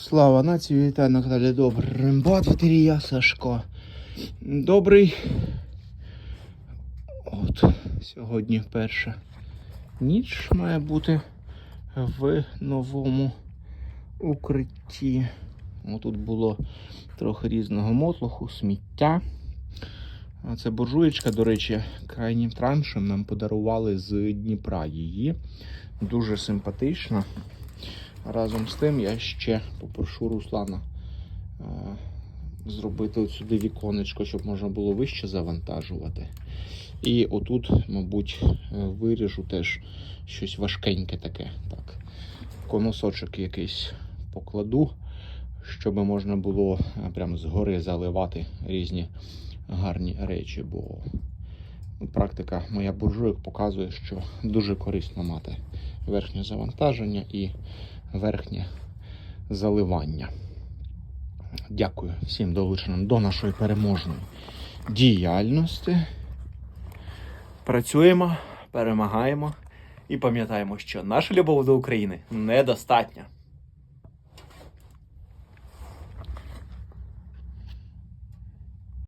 Слава нації, вітаю на каналі Добрий Римбат, Вітерія Сашко. Добрий. От, сьогодні перша ніч має бути в новому укритті. Тут було трохи різного мотлоху, сміття. Це буржуєчка, до речі, крайнім траншем нам подарували з Дніпра її. Дуже симпатична. Разом з тим я ще попрошу Руслана е, зробити от сюди віконечко, щоб можна було вище завантажувати. І отут, мабуть, е, виріжу теж щось важкеньке таке. Так. Конусочок якийсь покладу, щоб можна було е, прямо згори заливати різні гарні речі, бо практика моя буржуйок показує, що дуже корисно мати верхнє завантаження і верхнє заливання. Дякую всім долученим до нашої переможної діяльності. Працюємо, перемагаємо і пам'ятаємо, що наша любов до України недостатня.